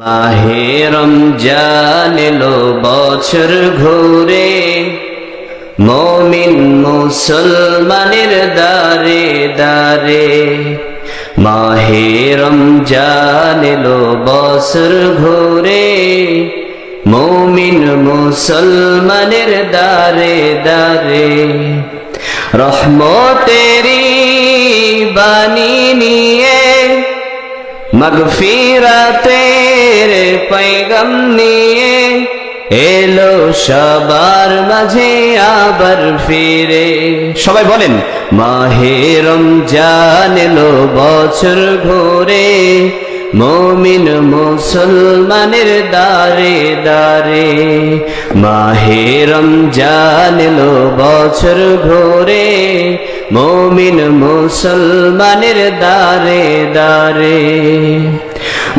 মাহেরম জানেলো বছর ঘুরে। মমিন মুসলমানের দারে দারে মাহেরম জানেলো বছর ঘুরে। মমিন মুসলমানের দারে দারে রহমতেরি বাণী নিয়ে মগফিরাতের পৈগম নিয়ে এলো সবার মাঝে আবার ফিরে। সবাই বলেন মাহেরম জানিলো বছর ঘোরে মমিন মুসলমানের দারে দারে মাহেরম জান এলো বছর ঘোরে, মমিন মুসলমানের দারে দারে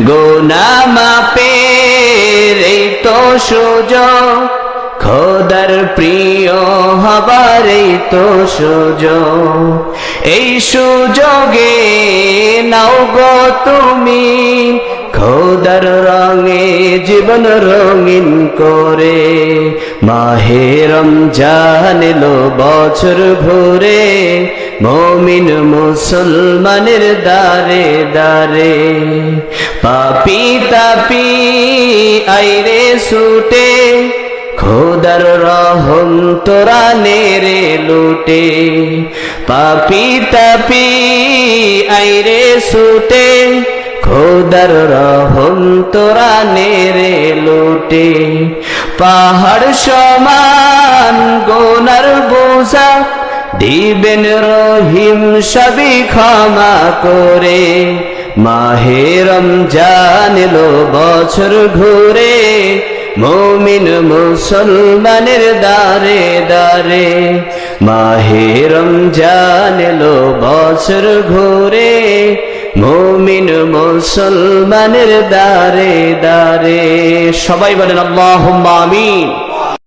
গোনা মাপের এই তো সুযোগ, খোদার প্রিয় হবার এই তো সুযোগ। এই সুযোগে নাও গো তুমি, খোদার রঙে, জীবন রঙিন করে। মাহেরম জানিলো বছর ভরে, মমিন মুসলমানের দারে দারে পাপি তাপি আইরে সুটে খোদার রহম তোরা নেরে লুটে। পাপি তাপি আইরে সুটে খোদার রহম তোরা নেরে লুটে। পাহাড় সমান গোনার বোঝা, দিবেন রহিম সবই ক্ষমা করে। মাহেরম জানিলো বছর ঘুরে মমিন মুসলমানের দারে দারে মাহেরম জানিলো বছর ঘোরে, মমিন মুসলমানের দারে দারে সবাই বলেন আল্লাহ আমিন।